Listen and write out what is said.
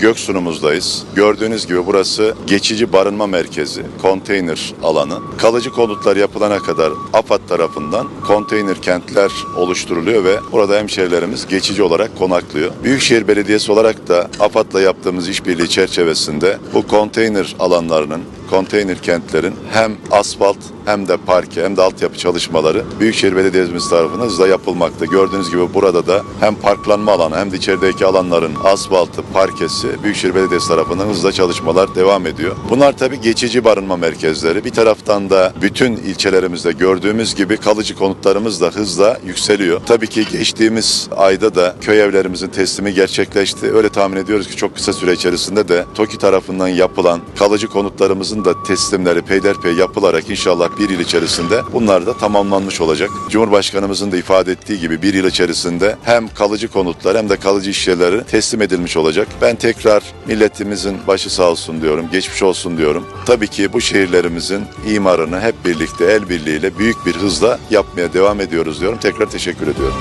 Göksu'numuzdayız. Gördüğünüz gibi burası geçici barınma merkezi, konteyner alanı. Kalıcı konutlar yapılana kadar AFAD tarafından konteyner kentler oluşturuluyor ve burada hemşehrilerimiz geçici olarak konaklıyor. Büyükşehir Belediyesi olarak da AFAD'la yaptığımız işbirliği çerçevesinde bu konteyner alanlarının konteyner kentlerin hem asfalt hem de parke hem de altyapı çalışmaları Büyükşehir Belediyemiz tarafından hızla yapılmakta. Gördüğünüz gibi burada da hem parklanma alanı hem de içerideki alanların asfaltı, parkesi Büyükşehir Belediyesi tarafından hızla çalışmalar devam ediyor. Bunlar tabii geçici barınma merkezleri. Bir taraftan da bütün ilçelerimizde gördüğümüz gibi kalıcı konutlarımız da hızla yükseliyor. Tabii ki geçtiğimiz ayda da köy evlerimizin teslimi gerçekleşti. Öyle tahmin ediyoruz ki çok kısa süre içerisinde de TOKİ tarafından yapılan kalıcı konutlarımızın da teslimleri peyderpey yapılarak inşallah bir yıl içerisinde bunlar da tamamlanmış olacak. Cumhurbaşkanımızın da ifade ettiği gibi bir yıl içerisinde hem kalıcı konutlar hem de kalıcı iş yerleri teslim edilmiş olacak. Ben tekrar milletimizin başı sağ olsun diyorum, geçmiş olsun diyorum. Tabii ki bu şehirlerimizin imarını hep birlikte el birliğiyle büyük bir hızla yapmaya devam ediyoruz diyorum. Tekrar teşekkür ediyorum.